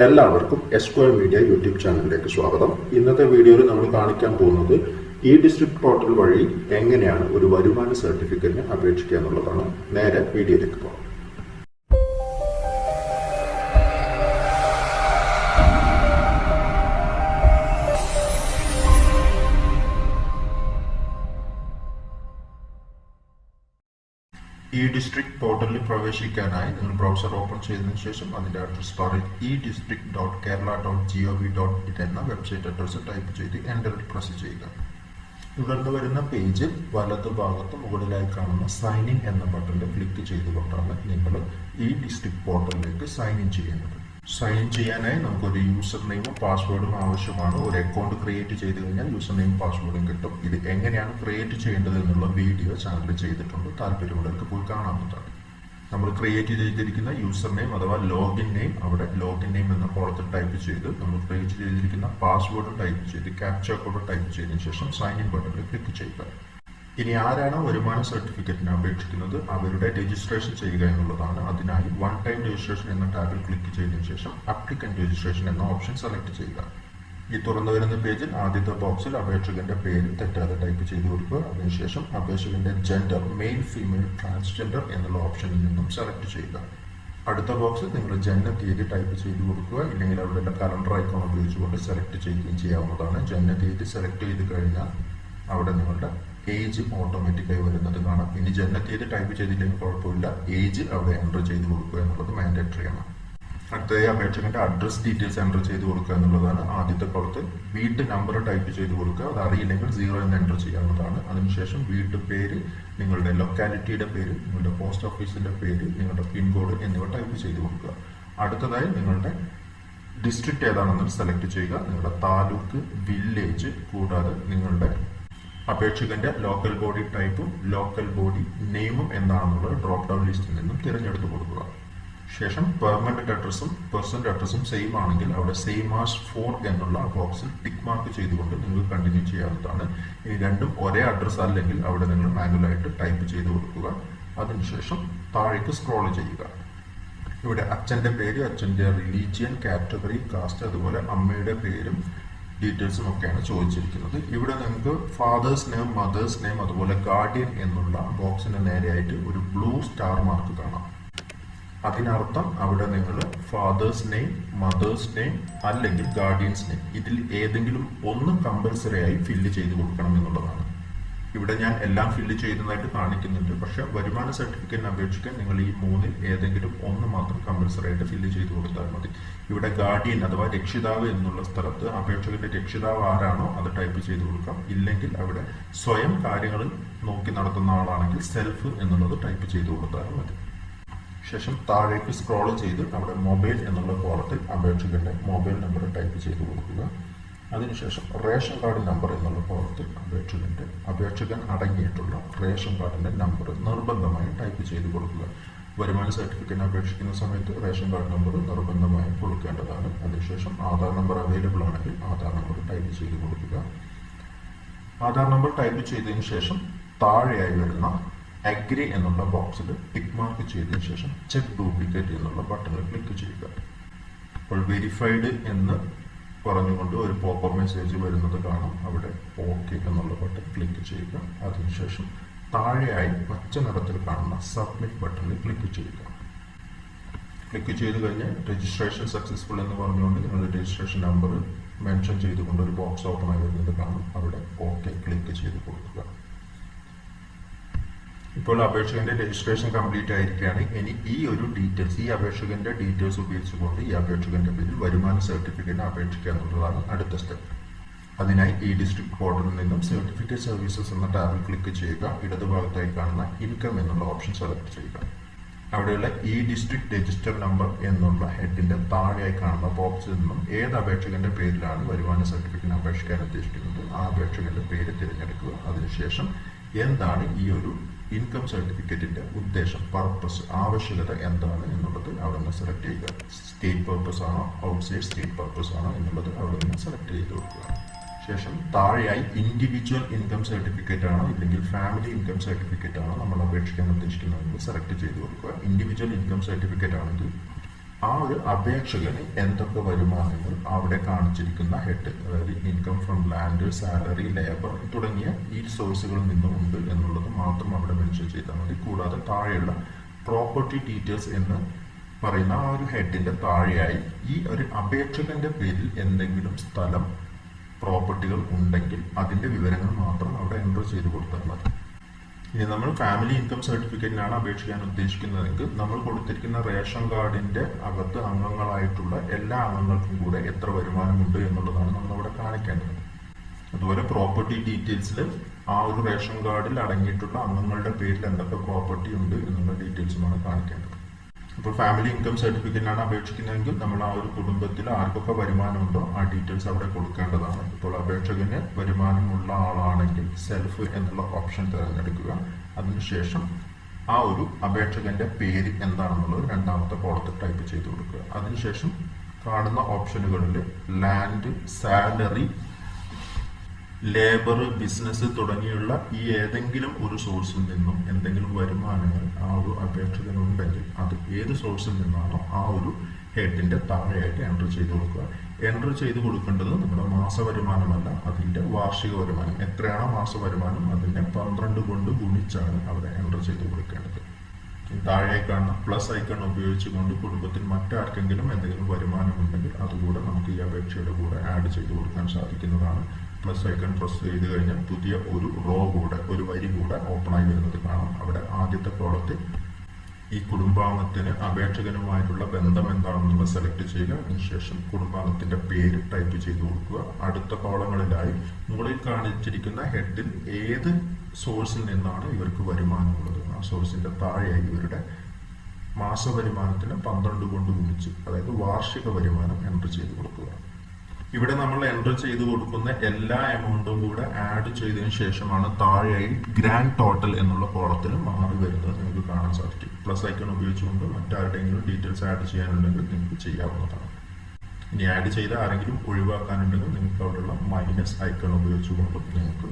എല്ലാവർക്കും S square media YouTube ചാനലിലേക്ക് സ്വാഗതം. ഇന്നത്തെ വീഡിയോയിൽ നമ്മൾ കാണിക്കാൻ പോകുന്നത് ഈ ഡിസ്ട്രിക്ട് പോർട്ടൽ വഴി എങ്ങനെയാണ് ഒരു വരുമാന സർട്ടിഫിക്കറ്റിന് അപേക്ഷിക്കുക എന്നുള്ളതാണ്. നേരെ വീഡിയോയിലേക്ക് പോകാം. ഈ ഡിസ്ട്രിക്ട് പോർട്ടലിൽ പ്രവേശിക്കാനായി നിങ്ങൾ ബ്രൗസർ ഓപ്പൺ ചെയ്തതിനു ശേഷം അതിന്റെ അഡ്രസ് ബാറിൽ e district dot Kerala dot G O V dot in എന്ന വെബ്സൈറ്റ് അഡ്രസ്സ് ടൈപ്പ് ചെയ്ത് എന്റർ പ്രസ് ചെയ്യുക. തുടർന്ന് വരുന്ന പേജിൽ വലത് ഭാഗത്ത് മുകളിലായി കാണുന്ന സൈൻ ഇൻ എന്ന ബട്ടണിൽ ക്ലിക്ക് ചെയ്തുകൊണ്ടാണ് നിങ്ങൾ ഈ ഡിസ്ട്രിക്ട് പോർട്ടലിലേക്ക് സൈൻ ഇൻ ചെയ്യേണ്ടത് സൈൻ ചെയ്യാനായി നമുക്കൊരു യൂസർ നെയിമും പാസ്വേഡും ആവശ്യമാണ്. ഒരു അക്കൗണ്ട് ക്രിയേറ്റ് ചെയ്ത് കഴിഞ്ഞാൽ യൂസർ നെയിം പാസ്വേഡും കിട്ടും. ഇത് എങ്ങനെയാണ് ക്രിയേറ്റ് ചെയ്യേണ്ടത് എന്നുള്ള വീഡിയോ ചാനലിൽ ചെയ്തിട്ടുണ്ട്. താല്പര്യമുള്ളവർക്ക് പോയി കാണാവുന്നതാണ് നമ്മൾ ക്രിയേറ്റ് ചെയ്തിരിക്കുന്ന യൂസർ നെയിം അഥവാ ലോഗിൻ നെയിം അവിടെ ലോഗിൻ നെയിം എന്ന കോളത്തിൽ ടൈപ്പ് ചെയ്ത് നമ്മൾ ക്രിയേറ്റ് ചെയ്തിരിക്കുന്ന പാസ്വേഡ് ടൈപ്പ് ചെയ്ത് ക്യാപ്ചർ കോഡ് ടൈപ്പ് ചെയ്തതിനു ശേഷം സൈൻ ഇൻ ബട്ടണിൽ ക്ലിക്ക് ചെയ്യുക. ഇനി ആരാണോ വരുമാന സർട്ടിഫിക്കറ്റിന് അപേക്ഷിക്കുന്നത് അവരുടെ രജിസ്ട്രേഷൻ ചെയ്യുക എന്നുള്ളതാണ്. അതിനായി വൺ ടൈം രജിസ്ട്രേഷൻ എന്ന ടാബിൽ ക്ലിക്ക് ചെയ്തതിനു ശേഷം അപ്ലിക്കന്റ് രജിസ്ട്രേഷൻ എന്ന ഓപ്ഷൻ സെലക്ട് ചെയ്യുക. ഈ തുറന്നു വരുന്ന പേജിൽ ആദ്യത്തെ ബോക്സിൽ അപേക്ഷകന്റെ പേര് തെറ്റാതെ ടൈപ്പ് ചെയ്ത് കൊടുക്കുക. അതിനുശേഷം അപേക്ഷകന്റെ ജെൻഡർ മെയിൽ ഫീമെയിൽ ട്രാൻസ്ജെൻഡർ എന്നുള്ള ഓപ്ഷനിൽ നിന്നും സെലക്ട് ചെയ്യുക. അടുത്ത ബോക്സിൽ നിങ്ങൾ ജനന തീയതി ടൈപ്പ് ചെയ്ത് കൊടുക്കുക. ഇല്ലെങ്കിൽ അവരുടെ കലണ്ടർ ഐക്കോൺ ഉപയോഗിച്ചുകൊണ്ട് സെലക്ട് ചെയ്യുകയും ചെയ്യാവുന്നതാണ്. ജനന തീയതി സെലക്ട് ചെയ്ത് കഴിഞ്ഞാൽ അവിടെ നിങ്ങളുടെ ഏജ് ഓട്ടോമാറ്റിക്കായി വരുന്നത് കാണാം. ഇനി ജനനത്തീയതി തീയതി ടൈപ്പ് ചെയ്തില്ലെങ്കിൽ കുഴപ്പമില്ല. ഏജ് അവിടെ എന്റർ ചെയ്ത് കൊടുക്കുക എന്നുള്ളത് മാൻഡേറ്ററി ആണ്. അടുത്തതായി അപേക്ഷകന്റെ അഡ്രസ് ഡീറ്റെയിൽസ് എന്റർ ചെയ്ത് കൊടുക്കുക എന്നുള്ളതാണ് ആദ്യത്തെ പുറത്ത് വീട്ട് നമ്പർ ടൈപ്പ് ചെയ്ത് കൊടുക്കുക. അത് അറിയില്ലെങ്കിൽ സീറോ എന്ന് എന്റർ ചെയ്യാവുന്നതാണ്. അതിനുശേഷം വീട്ട് പേര് നിങ്ങളുടെ ലൊക്കാലിറ്റിയുടെ പേര് നിങ്ങളുടെ പോസ്റ്റ് ഓഫീസിന്റെ പേര് നിങ്ങളുടെ പിൻകോഡ് എന്നിവ ടൈപ്പ് ചെയ്ത് കൊടുക്കുക. അടുത്തതായി നിങ്ങളുടെ ഡിസ്ട്രിക്റ്റ് ഏതാണെന്ന് സെലക്ട് ചെയ്യുക. നിങ്ങളുടെ താലൂക്ക് വില്ലേജ് കൂടാതെ നിങ്ങളുടെ അപേക്ഷകന്റെ ലോക്കൽ ബോഡി ടൈപ്പും ലോക്കൽ ബോഡി നെയിമും എന്താണെന്നുള്ളത് ഡ്രോപ്പ് ഡൗൺ ലിസ്റ്റിൽ നിന്നും തിരഞ്ഞെടുത്ത് കൊടുക്കുക. ശേഷം പെർമനന്റ് അഡ്രസ്സും പേഴ്സണൽ അഡ്രസ്സും സെയിം ആണെങ്കിൽ അവിടെ സെയിം ആസ് ഫോർ എന്നുള്ള ബോക്സിൽ ടിക്ക് മാർക്ക് ചെയ്തുകൊണ്ട് നിങ്ങൾ കണ്ടിന്യൂ ചെയ്യാവുന്നതാണ്. ഈ രണ്ടും ഒരേ അഡ്രസ്സ് അല്ലെങ്കിൽ അവിടെ നിങ്ങൾ മാനുവലായിട്ട് ടൈപ്പ് ചെയ്ത് കൊടുക്കുക. അതിനുശേഷം താഴേക്ക് സ്ക്രോൾ ചെയ്യുക. ഇവിടെ അച്ഛന്റെ പേര് അച്ഛന്റെ റിലീജിയൻ കാറ്റഗറി കാസ്റ്റ് അതുപോലെ അമ്മയുടെ പേരും ഡീറ്റെയിൽസും ഒക്കെയാണ് ചോദിച്ചിരിക്കുന്നത്. ഇവിടെ നിങ്ങൾക്ക് ഫാദേഴ്സ് നെയിം മദേഴ്സ് നെയിം അതുപോലെ ഗാർഡിയൻ എന്നുള്ള ബോക്സിന് നേരെയായിട്ട് ഒരു ബ്ലൂ സ്റ്റാർ മാർക്ക് കാണാം. അതിനർത്ഥം അവിടെ നിങ്ങൾ ഫാദേഴ്സ് നെയിം മദേഴ്സ് നെയിം അല്ലെങ്കിൽ ഗാർഡിയൻസ് നെയിം ഇതിൽ ഏതെങ്കിലും ഒന്ന് കമ്പൽസറി ആയി ഫില്ല് ചെയ്ത് കൊടുക്കണം എന്നുള്ളതാണ്. ഇവിടെ ഞാൻ എല്ലാം ഫില്ല് ചെയ്യുന്നതായിട്ട് കാണിക്കുന്നുണ്ട്. പക്ഷെ വരുമാന സർട്ടിഫിക്കറ്റിന് അപേക്ഷിക്കാൻ നിങ്ങൾ ഈ മൂന്നിൽ ഏതെങ്കിലും ഒന്ന് മാത്രം കമ്പൽസറി ആയിട്ട് ഫില്ല് ചെയ്ത് കൊടുത്താൽ മതി. ഇവിടെ ഗാർഡിയൻ അഥവാ രക്ഷിതാവ് എന്നുള്ള സ്ഥലത്ത് അപേക്ഷകന്റെ രക്ഷിതാവ് ആരാണോ അത് ടൈപ്പ് ചെയ്ത് കൊടുക്കാം. ഇല്ലെങ്കിൽ അവിടെ സ്വയം കാര്യങ്ങൾ നോക്കി നടത്തുന്ന ആളാണെങ്കിൽ സെൽഫ് എന്നുള്ളത് ടൈപ്പ് ചെയ്ത് കൊടുത്താൽ മതി. ശേഷം താഴേക്ക് സ്ക്രോൾ ചെയ്ത് അവിടെ മൊബൈൽ എന്നുള്ള കോളത്തിൽ അപേക്ഷകന്റെ മൊബൈൽ നമ്പർ ടൈപ്പ് ചെയ്ത് കൊടുക്കുക. അതിനുശേഷം റേഷൻ കാർഡ് നമ്പർ എന്നുള്ള കോളത്തിൽ അപേക്ഷകന്റെ അപേക്ഷകൻ അടങ്ങിയിട്ടുള്ള റേഷൻ കാർഡിന്റെ നമ്പർ നിർബന്ധമായി ടൈപ്പ് ചെയ്ത് കൊടുക്കുക. വരുമാന സർട്ടിഫിക്കറ്റിന് അപേക്ഷിക്കുന്ന സമയത്ത് റേഷൻ കാർഡ് നമ്പർ നിർബന്ധമായും കൊടുക്കേണ്ടതാണ്. അതിനുശേഷം ആധാർ നമ്പർ അവൈലബിൾ ആണെങ്കിൽ ആധാർ നമ്പർ ടൈപ്പ് ചെയ്ത് കൊടുക്കുക. ആധാർ നമ്പർ ടൈപ്പ് ചെയ്തതിന് ശേഷം താഴെയായി വരുന്ന അഗ്രി എന്നുള്ള ബോക്സിൽ ടിക്ക് മാർക്ക് ചെയ്തതിന് ശേഷം ചെക്ക് ഡ്യൂപ്ലിക്കേറ്റ് എന്നുള്ള ബട്ടണിൽ ക്ലിക്ക് ചെയ്യുക. അപ്പോൾ വെരിഫൈഡ് എന്ന് പറഞ്ഞുകൊണ്ട് ഒരു പോപ്പർ മെസ്സേജ് വരുന്നത് കാണാം. അവിടെ ഓക്കെ എന്നുള്ള ബട്ടൺ ക്ലിക്ക് ചെയ്യുക. അതിനുശേഷം താഴെയായി പച്ച നിറത്തിൽ കാണുന്ന സബ്മിറ്റ് ബട്ടണിൽ ക്ലിക്ക് ചെയ്യുക. ക്ലിക്ക് ചെയ്ത് കഴിഞ്ഞാൽ രജിസ്ട്രേഷൻ സക്സസ്ഫുൾ എന്ന് പറഞ്ഞുകൊണ്ട് നിങ്ങളുടെ രജിസ്ട്രേഷൻ നമ്പർ മെൻഷൻ ചെയ്തുകൊണ്ട് ഒരു ബോക്സ് ഓപ്പൺ ആയി വരുന്നത് കാണും. അവിടെ ഓക്കെ ക്ലിക്ക് ചെയ്ത് കൊടുക്കുക. ഇപ്പോൾ അപേക്ഷകന്റെ രജിസ്ട്രേഷൻ കംപ്ലീറ്റ് ആയിരിക്കുകയാണ്. ഇനി ഈ ഒരു ഡീറ്റെയിൽസ് ഈ അപേക്ഷകന്റെ ഡീറ്റെയിൽസ് ഉപയോഗിച്ചുകൊണ്ട് ഈ അപേക്ഷകന്റെ പേരിൽ വരുമാന സർട്ടിഫിക്കറ്റ് അപേക്ഷിക്കുക എന്നുള്ളതാണ് അടുത്ത സ്റ്റെപ്പ് അതിനായി ഈ ഡിസ്ട്രിക്ട് പോർട്ടലിൽ നിന്നും സർട്ടിഫിക്കറ്റ് സർവീസസ് എന്ന ടാബിൽ ക്ലിക്ക് ചെയ്യുക. ഇടതുഭാഗത്തായി കാണുന്ന ഇൻകം എന്നുള്ള ഓപ്ഷൻ സെലക്ട് ചെയ്യുക. അവിടെയുള്ള ഈ ഡിസ്ട്രിക്ട് രജിസ്റ്റർ നമ്പർ എന്നുള്ള ഹെഡിന്റെ താഴെയായി കാണുന്ന ബോക്സിൽ നിന്നും ഏത് അപേക്ഷകന്റെ പേരിലാണ് വരുമാന സർട്ടിഫിക്കറ്റ് അപേക്ഷിക്കാൻ ഉദ്ദേശിക്കുന്നത് ആ അപേക്ഷകന്റെ പേര് തിരഞ്ഞെടുക്കുക. അതിനുശേഷം എന്താണ് ഈ ഒരു ഇൻകം സർട്ടിഫിക്കറ്റിന്റെ ഉദ്ദേശം പർപ്പസ് ആവശ്യകത എന്താണ് എന്നുള്ളത് അവിടെ നിന്ന് സെലക്ട് ചെയ്യുക. സ്റ്റേറ്റ് പർപ്പസ് ആണോ ഔട്ട്സൈഡ് സ്റ്റേറ്റ് പർപ്പസ് ആണോ എന്നുള്ളത് അവിടെ നിന്ന് സെലക്ട് ചെയ്ത് കൊടുക്കുക. ശേഷം താഴെയായി ഇൻഡിവിജ്വൽ ഇൻകം സർട്ടിഫിക്കറ്റ് ആണോ ഇല്ലെങ്കിൽ ഫാമിലി ഇൻകം സർട്ടിഫിക്കറ്റ് ആണോ നമ്മൾ അപേക്ഷിക്കാൻ ഉദ്ദേശിക്കുന്നതെങ്കിൽ സെലക്ട് ചെയ്ത് കൊടുക്കുക. ഇൻഡിവിജ്വൽ ഇൻകം സർട്ടിഫിക്കറ്റ് ആണെങ്കിൽ ആ ഒരു അപേക്ഷകന് എന്തൊക്കെ വരുമാനങ്ങൾ അവിടെ കാണിച്ചിരിക്കുന്ന ഹെഡ് അതായത് income from land salary labour തുടങ്ങിയ ഈ സോഴ്സുകളിൽ നിന്നും ഉണ്ട് എന്നുള്ളത് മാത്രം അവിടെ മെൻഷൻ ചെയ്താൽ മതി. കൂടാതെ താഴെയുള്ള പ്രോപ്പർട്ടി ഡീറ്റെയിൽസ് എന്ന് പറയുന്ന ആ ഒരു ഹെഡിന്റെ താഴെയായി ഈ ഒരു അപേക്ഷകന്റെ പേരിൽ എന്തെങ്കിലും സ്ഥലം പ്രോപ്പർട്ടികൾ ഉണ്ടെങ്കിൽ അതിന്റെ വിവരങ്ങൾ മാത്രം അവിടെ എന്റർ ചെയ്ത് കൊടുത്താൽ മതി. ഇനി നമ്മൾ ഫാമിലി ഇൻകം സർട്ടിഫിക്കറ്റിനാണ് അപേക്ഷിക്കാൻ ഉദ്ദേശിക്കുന്നതെങ്കിൽ നമ്മൾ കൊടുത്തിരിക്കുന്ന റേഷൻ കാർഡിന്റെ അകത്ത് അംഗങ്ങളായിട്ടുള്ള എല്ലാ അംഗങ്ങൾക്കും കൂടെ എത്ര വരുമാനമുണ്ട് എന്നുള്ളതാണ് നമ്മൾ അവിടെ കാണിക്കേണ്ടത്. അതുപോലെ പ്രോപ്പർട്ടി ഡീറ്റെയിൽസിൽ ആ ഒരു റേഷൻ കാർഡിൽ അടങ്ങിയിട്ടുള്ള അംഗങ്ങളുടെ പേരിൽ എന്തൊക്കെ പ്രോപ്പർട്ടി ഉണ്ട് എന്നുള്ള ഡീറ്റെയിൽസുമാണ് കാണിക്കേണ്ടത്. അപ്പോൾ ഫാമിലി ഇൻകം സർട്ടിഫിക്കറ്റിനാണ് അപേക്ഷിക്കുന്നതെങ്കിൽ നമ്മൾ ആ ഒരു കുടുംബത്തിൽ ആർക്കൊക്കെ വരുമാനമുണ്ടോ ആ ഡീറ്റെയിൽസ് അവിടെ കൊടുക്കേണ്ടതാണ്. ഇപ്പോൾ അപേക്ഷകന് വരുമാനമുള്ള ആളാണെങ്കിൽ സെൽഫ് എന്നുള്ള ഓപ്ഷൻ തിരഞ്ഞെടുക്കുക. അതിനുശേഷം ആ ഒരു അപേക്ഷകന്റെ പേര് എന്താണെന്നുള്ളത് രണ്ടാമത്തെ കോളത്തിൽ ടൈപ്പ് ചെയ്ത് കൊടുക്കുക. അതിനുശേഷം കാണുന്ന ഓപ്ഷനുകളിൽ ലാൻഡ് സാലറി ലേബർ ബിസിനസ് തുടങ്ങിയുള്ള ഈ ഏതെങ്കിലും ഒരു സോഴ്സിൽ നിന്നും എന്തെങ്കിലും വരുമാനങ്ങൾ ആ ഒരു അപേക്ഷകനുണ്ടെങ്കിൽ അത് ഏത് സോഴ്സിൽ നിന്നാണോ ആ ഒരു ഹെഡിന്റെ താഴെയായിട്ട് എന്റർ ചെയ്ത് കൊടുക്കുക. എന്റർ ചെയ്ത് കൊടുക്കേണ്ടത് നമ്മുടെ മാസ വരുമാനമല്ല അതിന്റെ വാർഷിക വരുമാനം. എത്രയാണോ മാസ വരുമാനം അതിനെ പന്ത്രണ്ട് കൊണ്ട് ഗുണിച്ചാണ് അവിടെ എന്റർ ചെയ്ത് കൊടുക്കേണ്ടത്. താഴെ കാണുന്ന പ്ലസ് ഐക്കൺ ഉപയോഗിച്ചുകൊണ്ട് കുടുംബത്തിൽ മറ്റാർക്കെങ്കിലും എന്തെങ്കിലും വരുമാനമുണ്ടെങ്കിൽ അതുകൂടെ നമുക്ക് ഈ അപേക്ഷയുടെ കൂടെ ആഡ് ചെയ്ത് കൊടുക്കാൻ സാധിക്കുന്നതാണ് പ്ലസ് ഐക്കൺ പ്രസ് ചെയ്ത് കഴിഞ്ഞാൽ പുതിയ ഒരു റോ കൂടെ ഒരു വരി കൂടെ ഓപ്പൺ ആയി വരുന്നത് കാണാം. അവിടെ ആദ്യത്തെ കോളത്തിൽ ഈ കുടുംബാംഗത്തിന് അപേക്ഷകനുമായിട്ടുള്ള ബന്ധം എന്താണെന്നുള്ളത് സെലക്ട് ചെയ്യുക. അതിനുശേഷം കുടുംബാംഗത്തിന്റെ പേര് ടൈപ്പ് ചെയ്ത് കൊടുക്കുക. അടുത്ത കോളങ്ങളിലായി മുകളിൽ കാണിച്ചിരിക്കുന്ന ഹെഡിൽ ഏത് സോഴ്സിൽ നിന്നാണ് ഇവർക്ക് വരുമാനമുള്ളത്? ആ സോഴ്സിന്റെ താഴെയായി ഇവരുടെ മാസ വരുമാനത്തിന് പന്ത്രണ്ട് കൊണ്ട് ഗുണിച്ച് അതായത് വാർഷിക വരുമാനം എന്റർ ചെയ്ത് കൊടുക്കുക. ഇവിടെ നമ്മൾ എന്റർ ചെയ്ത് കൊടുക്കുന്ന എല്ലാ എമൗണ്ടും കൂടെ ആഡ് ചെയ്തതിന് ശേഷമാണ് താഴെയായി ഗ്രാൻഡ് ടോട്ടൽ എന്നുള്ള കോളത്തിൽ മാറി വരുന്നത് നിങ്ങൾക്ക് കാണാൻ സാധിക്കും. പ്ലസ് ഐക്കൺ ഉപയോഗിച്ചുകൊണ്ട് മറ്റാരുടെയെങ്കിലും ഡീറ്റെയിൽസ് ആഡ് ചെയ്യാനുണ്ടെങ്കിൽ നിങ്ങൾക്ക് ചെയ്യാവുന്നതാണ്. ഇനി ആഡ് ചെയ്ത ആരെങ്കിലും ഒഴിവാക്കാനുണ്ടെങ്കിൽ നിങ്ങൾക്ക് അവിടെയുള്ള മൈനസ് ഐക്കൺ ഉപയോഗിച്ചുകൊണ്ട് നിങ്ങൾക്ക്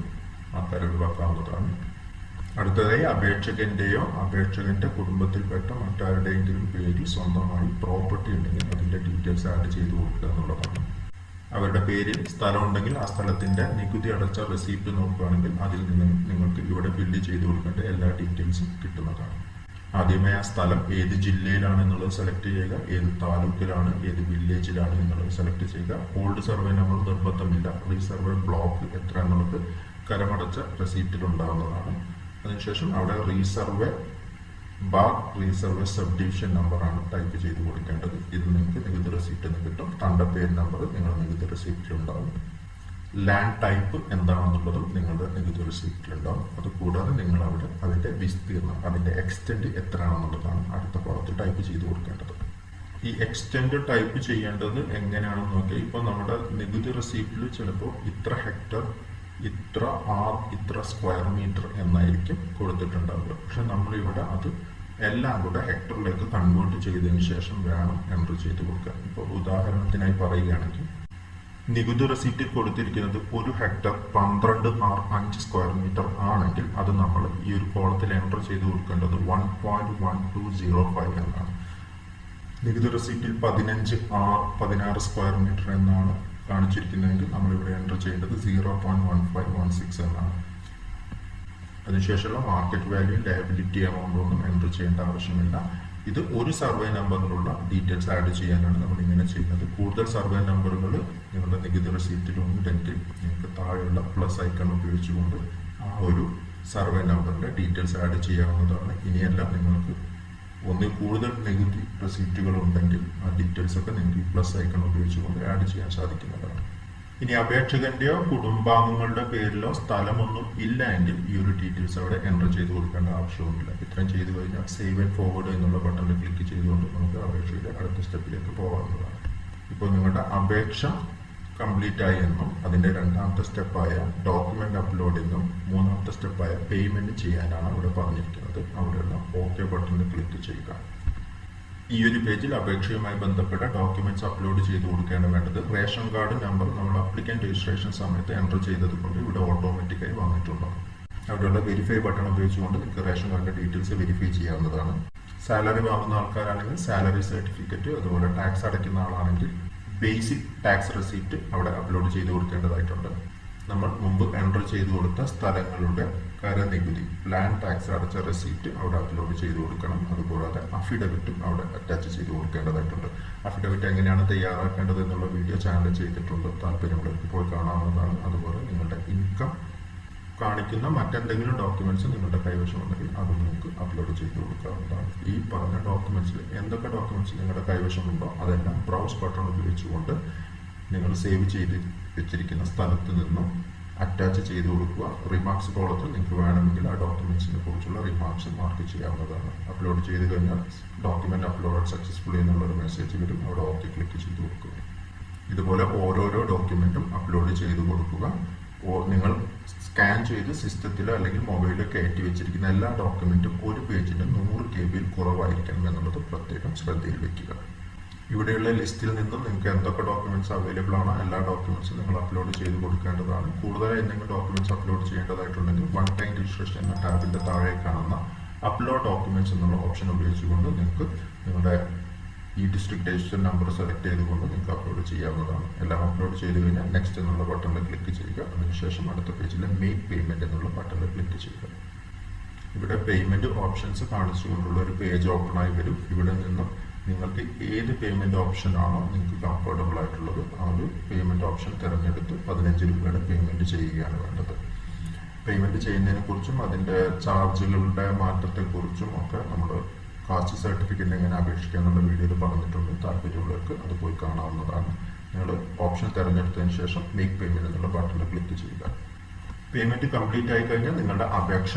ആൾക്കാരെ ഒഴിവാക്കാവുന്നതാണ്. അടുത്തതായി അപേക്ഷകന്റെയോ അപേക്ഷകന്റെ കുടുംബത്തിൽപ്പെട്ട മറ്റാരുടെയെങ്കിലും പേരിൽ സ്വന്തമായി പ്രോപ്പർട്ടി ഉണ്ടെങ്കിൽ അതിന്റെ ഡീറ്റെയിൽസ് ആഡ് ചെയ്ത് കൊടുക്കുക എന്നുള്ളതാണ്. അവരുടെ സ്ഥലം ഉണ്ടെങ്കിൽ ആ സ്ഥലത്തിന്റെ നികുതി അടച്ച റെസീപ്റ്റ് നോക്കുകയാണെങ്കിൽ അതിൽ നിന്ന് നിങ്ങൾക്ക് ഇവിടെ ഫില്ല് ചെയ്ത് കൊടുക്കേണ്ട എല്ലാ ഡീറ്റെയിൽസും കിട്ടുന്നതാണ്. ആദ്യമേ ആ സ്ഥലം ഏത് ജില്ലയിലാണ് എന്നുള്ളത് സെലക്ട് ചെയ്യുക ഏത് താലൂക്കിലാണ് ഏത് വില്ലേജിലാണ് എന്നുള്ളത് സെലക്ട് ചെയ്യുക. ഓൾഡ് സർവേ നമ്പർ നിർബന്ധമില്ല. റീസർവേ ബ്ലോക്ക് എത്ര എന്നുള്ളത് കരമടച്ച റെസീപ്റ്റിൽ ഉണ്ടാകുന്നതാണ് അതിനുശേഷം അവിടെ resurvey bar resurvey sub division നമ്പറാണ് ടൈപ്പ് ചെയ്ത് കൊടുക്കേണ്ടത്. ഇത് നിങ്ങൾക്ക് നികുതി റെസിപ്റ്റ് എന്ന് കിട്ടും. തണ്ട പേര് നമ്പർ നിങ്ങളുടെ നികുതി റെസിപ്റ്റിൽ ഉണ്ടാവും. ലാൻഡ് ടൈപ്പ് എന്താണെന്നുള്ളതും നിങ്ങളുടെ നികുതി റെസിപ്റ്റിൽ ഉണ്ടാവും. അത് കൂടാതെ നിങ്ങൾ അവിടെ അതിന്റെ വിസ്തീർണം അതിന്റെ എക്സ്റ്റെൻഡ് എത്രയാണെന്നുള്ളതാണ് അടുത്ത കോളത്തിൽ ടൈപ്പ് ചെയ്ത് കൊടുക്കേണ്ടത്. ഈ എക്സ്റ്റെൻഡ് ടൈപ്പ് ചെയ്യേണ്ടത് എങ്ങനെയാണെന്ന് നോക്കിയാൽ ഇപ്പോൾ നമ്മുടെ നികുതി റെസിപ്റ്റിൽ ചിലപ്പോൾ ഇത്ര ഹെക്ടർ ഇത്ര ആർ ഇത്ര സ്ക്വയർ മീറ്റർ എന്നായിരിക്കും കൊടുത്തിട്ടുണ്ടാവുക. പക്ഷെ നമ്മളിവിടെ അത് എല്ലാം കൂടെ ഹെക്ടറിലേക്ക് കൺവേർട്ട് ചെയ്തതിന് ശേഷം വേണം എൻട്രി ചെയ്ത് കൊടുക്കുക ഇപ്പോൾ ഉദാഹരണത്തിനായി പറയുകയാണെങ്കിൽ നികുതി റെസിപ്റ്റിൽ കൊടുത്തിരിക്കുന്നത് ഒരു ഹെക്ടർ പന്ത്രണ്ട് ആർ അഞ്ച് സ്ക്വയർ മീറ്റർ ആണെങ്കിൽ അത് നമ്മൾ ഈ ഒരു കോളത്തിൽ എൻട്രി ചെയ്ത് കൊടുക്കേണ്ടത് one point one two zero five എന്നാണ്. നികുതി റെസിപ്റ്റിൽ പതിനഞ്ച് ആർ പതിനാറ് സ്ക്വയർ മീറ്റർ എന്നാണ് കാണിച്ചിരിക്കുന്നതെങ്കിൽ നമ്മളിവിടെ എന്റർ ചെയ്യേണ്ടത് zero point one five one six എന്നാണ്. അതിനുശേഷമുള്ള മാർക്കറ്റ് വാല്യൂ ലയബിലിറ്റി എമൗണ്ട് ഒന്നും എന്റർ ചെയ്യേണ്ട ആവശ്യമില്ല. ഇത് ഒരു സർവേ നമ്പറിലുള്ള ഡീറ്റെയിൽസ് ആഡ് ചെയ്യാനാണ് നമ്മൾ ഇങ്ങനെ ചെയ്യുന്നത്. കൂടുതൽ സർവേ നമ്പറുകൾ നിങ്ങളുടെ നികുതി റെസീപ്റ്റിലുണ്ടെങ്കിൽ നിങ്ങൾക്ക് താഴെയുള്ള പ്ലസ് ഐക്കൺ ഉപയോഗിച്ചുകൊണ്ട് ആ ഒരു സർവേ നമ്പറിന്റെ ഡീറ്റെയിൽസ് ആഡ് ചെയ്യാവുന്നതാണ്. ഇനിയെല്ലാം നിങ്ങൾക്ക് ഒന്നിൽ കൂടുതൽ നെഗറ്റീവ് റെസീപ്റ്റുകൾ ഉണ്ടെങ്കിൽ ആ ഡീറ്റെയിൽസ് ഒക്കെ നിങ്ങൾക്ക് പ്ലസ് ഐക്കൺ ഉപയോഗിച്ചുകൊണ്ട് ആഡ് ചെയ്യാൻ സാധിക്കുന്നതാണ്. ഇനി അപേക്ഷകന്റെയോ കുടുംബാംഗങ്ങളുടെ പേരിലോ സ്ഥലമൊന്നും ഇല്ല എങ്കിൽ ഈ ഒരു ഡീറ്റെയിൽസ് അവിടെ എന്റർ ചെയ്ത് കൊടുക്കേണ്ട ആവശ്യമൊന്നുമില്ല ഇത്രയും ചെയ്തു കഴിഞ്ഞാൽ സേവ് ആൻഡ് ഫോർവേഡ് എന്നുള്ള ബട്ടണിൽ ക്ലിക്ക് ചെയ്തുകൊണ്ട് നമുക്ക് അപേക്ഷയുടെ അടുത്ത സ്റ്റെപ്പിലേക്ക് പോകാവുന്നതാണ്. ഇപ്പോൾ നിങ്ങളുടെ അപേക്ഷ കംപ്ലീറ്റ് ആയി എന്നും അതിന്റെ രണ്ടാമത്തെ സ്റ്റെപ്പായ ഡോക്യുമെന്റ് അപ്ലോഡ് എന്നും മൂന്നാമത്തെ സ്റ്റെപ്പായ പേയ്മെന്റ് ചെയ്യാനാണ് അവിടെ പറഞ്ഞിരിക്കുന്നത്. അവിടെയുള്ള ഓക്കെ ബട്ടണിൽ ക്ലിക്ക് ചെയ്യുക. ഈ ഒരു പേജിൽ അപേക്ഷയുമായി ബന്ധപ്പെട്ട ഡോക്യുമെന്റ്സ് അപ്ലോഡ് ചെയ്ത് കൊടുക്കേണ്ട വേണ്ടത് റേഷൻ കാർഡ് നമ്പർ നമ്മൾ അപ്ലിക്കന്റ് രജിസ്ട്രേഷൻ സമയത്ത് എന്റർ ചെയ്തത് കൊണ്ട് ഇവിടെ ഓട്ടോമാറ്റിക്കായി വന്നിട്ടുണ്ടാകും അവിടെയുള്ള വെരിഫൈ ബട്ടൺ ഉപയോഗിച്ചുകൊണ്ട് നിങ്ങൾക്ക് റേഷൻ കാർഡിന്റെ ഡീറ്റെയിൽസ് വെരിഫൈ ചെയ്യാവുന്നതാണ്. സാലറി വാങ്ങുന്ന ആൾക്കാരാണെങ്കിൽ സാലറി സർട്ടിഫിക്കറ്റ് അതുപോലെ ടാക്സ് അടയ്ക്കുന്ന ആളാണെങ്കിൽ ബേസിക് ടാക്സ് റെസീപ്റ്റ് അവിടെ അപ്ലോഡ് ചെയ്ത് കൊടുക്കേണ്ടതായിട്ടുണ്ട്. നമ്മൾ മുമ്പ് എൻട്രി ചെയ്ത് കൊടുത്ത സ്ഥലങ്ങളുടെ കരനികുതി ലാൻഡ് ടാക്സ് അടച്ച റെസീപ്റ്റ് അവിടെ അപ്ലോഡ് ചെയ്ത് കൊടുക്കണം. അതുകൂടാതെ അഫിഡവിറ്റും അവിടെ അറ്റാച്ച് ചെയ്ത് കൊടുക്കേണ്ടതായിട്ടുണ്ട്. അഫിഡവിറ്റ് എങ്ങനെയാണ് തയ്യാറാക്കേണ്ടത് എന്നുള്ള വീഡിയോ ചാനൽ ചെയ്തിട്ടുണ്ട്. താല്പര്യമുള്ളവർക്ക് പോയി കാണാവുന്നതാണ്. അതുപോലെ നിങ്ങളുടെ ഇൻകം കാണിക്കുന്ന മറ്റെന്തെങ്കിലും ഡോക്യുമെന്റ്സ് നിങ്ങളുടെ കൈവശം ഉണ്ടെങ്കിൽ അത് നിങ്ങൾക്ക് അപ്ലോഡ് ചെയ്ത് കൊടുക്കാവുന്നതാണ്. ഈ പറഞ്ഞ ഡോക്യുമെന്റ്സിൽ എന്തൊക്കെ ഡോക്യുമെന്റ്സ് നിങ്ങളുടെ കൈവശമുണ്ടോ അതെല്ലാം ബ്രൗസ് ബട്ടൺ ഉപയോഗിച്ചുകൊണ്ട് നിങ്ങൾ സേവ് ചെയ്ത് വെച്ചിരിക്കുന്ന സ്ഥലത്ത് നിന്നും അറ്റാച്ച് ചെയ്ത് കൊടുക്കുക. റിമാർക്സ് കോളത്തിൽ നിങ്ങൾക്ക് വേണമെങ്കിൽ ആ ഡോക്യുമെന്റ്സിനെ കുറിച്ചുള്ള റിമാർക്സ് മാർക്ക് ചെയ്യാവുന്നതാണ്. അപ്ലോഡ് ചെയ്ത് കഴിഞ്ഞാൽ ഡോക്യുമെന്റ് അപ്ലോഡ് സക്സസ്ഫുള്ളി എന്നുള്ളൊരു മെസ്സേജ് വരും. അവിടെ ഓക്കെ ക്ലിക്ക് ചെയ്ത് കൊടുക്കുക. ഇതുപോലെ ഓരോരോ ഡോക്യുമെന്റും അപ്ലോഡ് ചെയ്ത് കൊടുക്കുക. നിങ്ങൾ സ്കാൻ ചെയ്ത് സിസ്റ്റത്തിലോ അല്ലെങ്കിൽ മൊബൈലിലോ കയറ്റി വെച്ചിരിക്കുന്ന എല്ലാ ഡോക്യുമെന്റും ഒരു പേജിന് നൂറ് കെ ബിയിൽ കുറവായിരിക്കണം എന്നുള്ളത് പ്രത്യേകം ശ്രദ്ധയിൽ വെക്കുക. ഇവിടെയുള്ള ലിസ്റ്റിൽ നിന്നും നിങ്ങൾക്ക് എന്തൊക്കെ ഡോക്യുമെന്റ്സ് അവൈലബിൾ ആണോ എല്ലാ ഡോക്യുമെന്റ്സും നിങ്ങൾ അപ്ലോഡ് ചെയ്ത് കൊടുക്കേണ്ടതാണ്. കൂടുതലായി എന്തെങ്കിലും ഡോക്യുമെന്റ്സ് അപ്ലോഡ് ചെയ്യേണ്ടതായിട്ടുണ്ടെങ്കിൽ വൺ ടൈം രജിസ്ട്രേഷൻ എന്ന ടാബിന്റെ താഴെ കാണുന്ന അപ്ലോഡ് ഡോക്യുമെന്റ്സ് എന്നുള്ള ഓപ്ഷൻ ഉപയോഗിച്ചുകൊണ്ട് നിങ്ങൾക്ക് നിങ്ങളുടെ ഈ ഡിസ്ട്രിക്ട് രജിസ്റ്റർ നമ്പർ സെലക്ട് ചെയ്തുകൊണ്ട് നിങ്ങൾക്ക് അപ്ലോഡ് ചെയ്യാവുന്നതാണ്. എല്ലാം അപ്ലോഡ് ചെയ്ത് കഴിഞ്ഞാൽ നെക്സ്റ്റ് എന്നുള്ള ബട്ടണിൽ ക്ലിക്ക് ചെയ്യുക. അതിനുശേഷം അടുത്ത പേജിൽ മെയ്ക്ക് പേയ്മെന്റ് എന്നുള്ള ബട്ടണിൽ ക്ലിക്ക് ചെയ്യുക. ഇവിടെ പേയ്മെന്റ് ഓപ്ഷൻസ് കാണിച്ചുകൊണ്ടുള്ള ഒരു പേജ് ഓപ്പൺ ആയി വരും. ഇവിടെ നിന്നും നിങ്ങൾക്ക് ഏത് പേയ്മെന്റ് ഓപ്ഷൻ ആണോ നിങ്ങൾക്ക് കംഫർട്ടബിൾ ആയിട്ടുള്ളത് ആ ഒരു പേയ്മെന്റ് ഓപ്ഷൻ തിരഞ്ഞെടുത്ത് പതിനഞ്ച് രൂപയുടെ പേയ്മെന്റ് ചെയ്യുകയാണ് വേണ്ടത്. പേയ്മെന്റ് ചെയ്യുന്നതിനെക്കുറിച്ചും അതിന്റെ ചാർജുകളുടെ മാറ്റത്തെക്കുറിച്ചും ഒക്കെ നമ്മൾ കാസ്റ്റ് സർട്ടിഫിക്കറ്റ് എങ്ങനെ അപേക്ഷിക്കുക എന്നുള്ള വീഡിയോയിൽ പറഞ്ഞിട്ടുണ്ട്. താല്പര്യമുള്ളവർക്ക് അത് പോയി കാണാവുന്നതാണ്. നിങ്ങൾ ഓപ്ഷൻ തിരഞ്ഞെടുത്തതിന് ശേഷം മേക്ക് പേയ്മെന്റ് എന്നുള്ള ബട്ടണിൽ ക്ലിക്ക് ചെയ്യുക. പേയ്മെന്റ് കംപ്ലീറ്റ് ആയി കഴിഞ്ഞാൽ നിങ്ങളുടെ അപേക്ഷ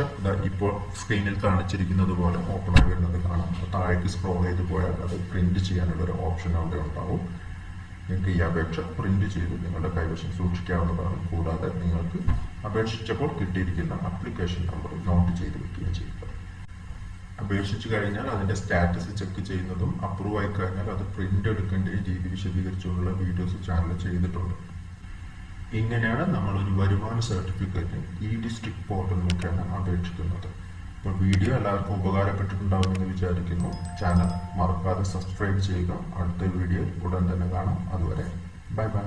ഇപ്പോൾ സ്ക്രീനിൽ കാണിച്ചിരിക്കുന്നത് പോലെ ഓപ്പൺ ആയി വരുന്നത് കാണാം. താഴേക്ക് സ്ക്രോൾ ചെയ്ത് പോയാൽ അത് പ്രിന്റ് ചെയ്യാനുള്ള ഒരു ഓപ്ഷൻ അവിടെ ഉണ്ടാവും. നിങ്ങൾക്ക് ഈ അപേക്ഷ പ്രിന്റ് ചെയ്ത് നിങ്ങളുടെ കൈവശം സൂക്ഷിക്കാവുന്നതാണ്. കൂടാതെ നിങ്ങൾക്ക് അപേക്ഷിച്ചപ്പോൾ കിട്ടിയിരിക്കുന്ന അപ്ലിക്കേഷൻ നമ്പർ നോട്ട് ചെയ്ത് വെക്കുകയും ചെയ്യുക. അപേക്ഷിച്ചു കഴിഞ്ഞാൽ അതിന്റെ സ്റ്റാറ്റസ് ചെക്ക് ചെയ്യുന്നതും അപ്രൂവ് ആയി കഴിഞ്ഞാൽ അത് പ്രിന്റ് എടുക്കേണ്ട രീതി വിശദീകരിച്ചുള്ള വീഡിയോസ് ചാനൽ ചെയ്തിട്ടുണ്ട്. ഇങ്ങനെയാണ് ഒരു വരുമാന സർട്ടിഫിക്കറ്റ് ഈ ഡിസ്ട്രിക്ട് പോർട്ടൽ മുഖേന അപേക്ഷിക്കുന്നത്. അപ്പോൾ വീഡിയോ എല്ലാവർക്കും ഉപകാരപ്പെട്ടിട്ടുണ്ടാവുമെന്ന് വിചാരിക്കുന്നു. ചാനൽ മറക്കാതെ സബ്സ്ക്രൈബ് ചെയ്യുക. അടുത്ത വീഡിയോ ഉടൻ തന്നെ കാണാം. അതുവരെ. Bye bye